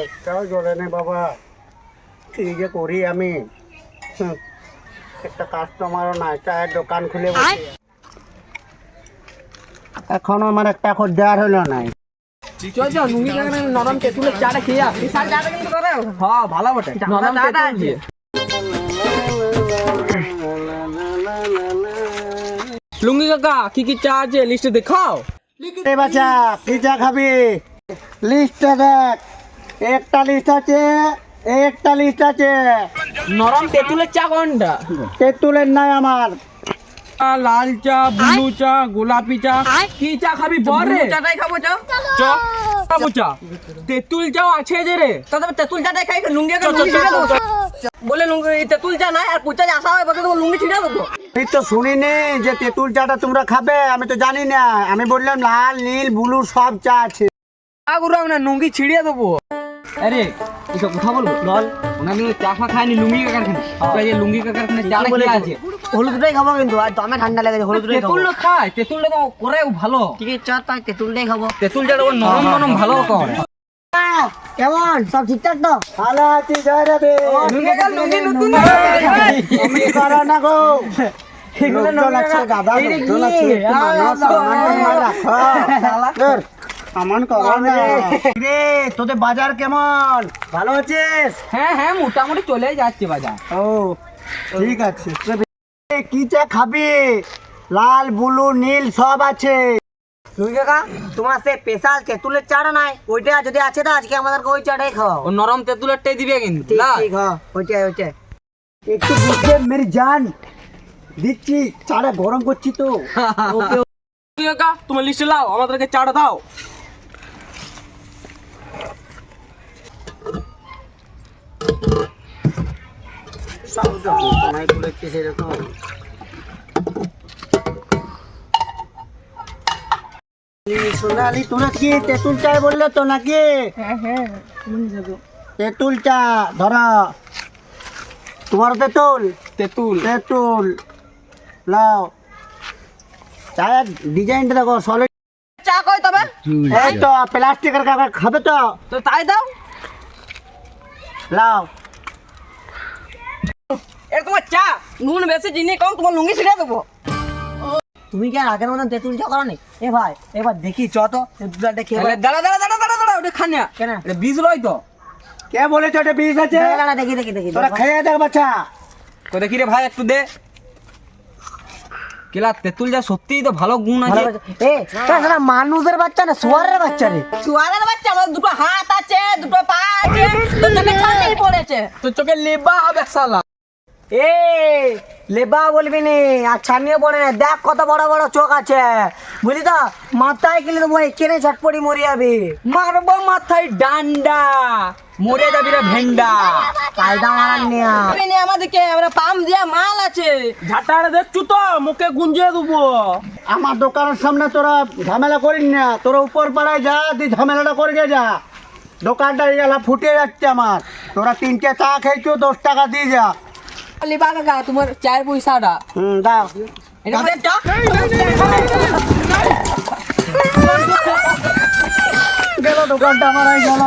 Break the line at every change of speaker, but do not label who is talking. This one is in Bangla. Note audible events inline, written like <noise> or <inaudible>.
একটাও জ্বলে নে বাবা। কি যে করি আমি? একটা কাস্টমারও নাই চায়ের দোকান খুলে বসে এখনও আমার একটা খদ্দের হলো নাই।
চল চল নুঙ্গি কাকার নরম তেঁতুলের চাটা খেয়ে আসি চাটা কিন্তু হ্যাঁ ভালো বটে। নরম তেঁতুল দিয়ে। লুঙ্গি কাকা কি কি চা আছে? লিস্টে দেখাও।
বাচ্চা কি চা খাবি। লিস্টটা দেখ। একটা লিস্ট আছে একটা লিস্ট আছে।
নরম তেঁতুলের চা কোনটা?
তেঁতুলের নাই আমার।
লাল চা ব্লু চা গোলাপি চা কি চা খাবি বল রে? চাটাই খাব চা। চ খাব চা। তেঁতুল চাও আছে যে রে? তবে তেঁতুল চাটাই খাই লুঙ্গি বলে লুঙ্গি তেঁতুল চা নাই আর পুচা আসা হয় বলে তো লুঙ্গি ছিড়ে দেবো।
আমি তো শুনিনি যে তেঁতুল চাটা তোমরা খাবে আমি তো জানি না। আমি বললাম লাল নীল ব্লু সব চা আছে।
আগুরা না লুঙ্গি ছিড়িয়ে দেবো। আরে এসব কথা বলব? বল। খায়নি লুঙ্গি যে লুঙ্গি কি আছে।
হলুদটাই খাব কিন্তু আর দমে ঠান্ডা লেগেছে হলুদটাই খাব।
তেঁতুল না খায় তেঁতুলটা তো করে ভালো।
ঠিক আছে চল তাই তেঁতুলটাই খাব।
তেঁতুল চাটা ওর নরম নরম ভালো করে।
কেমন? সব ঠিকঠাক তো?
ভালো আছি জয়
লুঙ্গি নতুন
করো না গো। আছে, একটু মানো, সম্মান রাখো। ধুর, সম্মান করো না। রে তোদের বাজার কেমন? ভালো আছিস?
হ্যাঁ হ্যাঁ মোটামুটি চলে যাচ্ছে বাজার।
ও ঠিক আছে। কি চা খাবি? লাল ব্লু নীল সব আছে।
লুই কাকা তোমার সে স্পেশাল তেঁতুলের চাটা নাই ওইটা যদি আছে তো আজকে আমাদেরকে ওই চাটাই খাও
ও নরম তেঁতুলেরটাই দিবে কিন্তু
ঠিক। হ্যাঁ ওইটাই ওইটাই।
একটু বুঝবে মেরি জান দিচ্ছি চাটা গরম করছি তো। <laughs>
ওকে ওকে কাকা তোমার লিস্টে লাও আমাদেরকে চাটা দাও।
সব তোমায় বলেছি সেরকম সোনালি তোমরা কি তেঁতুল চায় বললে তো নাকি? তেঁতুল চা ধরা। তোমার তেঁতুল?
তেঁতুল।
তেঁতুল। লাও। চায়ের ডিজাইনটা দেখো সলিড
চা কই তবে?
এই তো প্লাস্টিকের খাবে তো।
তো তাই দাও।
লাও।
চা নুন বেশি চিনি কম তোমার লুঙ্গি ছিড়ে দেবো।
তুমি কি আর আগের মতন তেঁতুল চা করো নি এ ভাই এবার দেখি চ তো তেঁতুলটা খেয়ে
দাঁড়া দাঁড়া দাঁড়া দাঁড়া দাঁড়া ওটা খানিয়া
কেন?
এটা বীজ লয় তো।
কে বলেছে ওটা বিষ আছে?
দাঁড়া, দেখি দেখি দেখি
তোরা খেয়ে দেখ বাচ্চা।
কই দেখি রে ভাই একটু দে। কেলা তেঁতুল যা সত্যিই তো ভালো গুণ আছে।
এ মানুষের বাচ্চা না সোয়ারের বাচ্চা রে?
সুয়ারের বাচ্চা আমার দুটো হাত আছে দুটো পা আছে তো পড়েছে। তো চোখে লেবা হবে শালা।
এ লেবা বলবি নি আর ছানিয়ে পড়ে না। দেখ কত বড় বড় চোখ আছে। বুঝলি তো? মাথায় গেলে তো মরে কেনে ঝটপটি মরে যাবে।
মারবো মাথায় ডান্ডা। মরে যাবি রে ভেন্ডা।
কায়দা মারার নেয়া।
আমাদেরকে আমরা পাম দিয়া মাল আছে। ঝাটার দেখছু তো মুখে গুঞ্জে দেবো।
আমার দোকানের সামনে তোরা ঝামেলা করিস না। তোরা উপর পাড়ায় যা তুই ঝামেলাটা করে যা। দোকানটা গেলা ফুটে যাচ্ছে আমার। তোরা তিনটে চা খেয়েছো দশ টাকা দিয়ে যা।
লিবা কাকা তোমার চায়ের পয়সাটা
হুম দাও গেল দোকানটা আমার গেল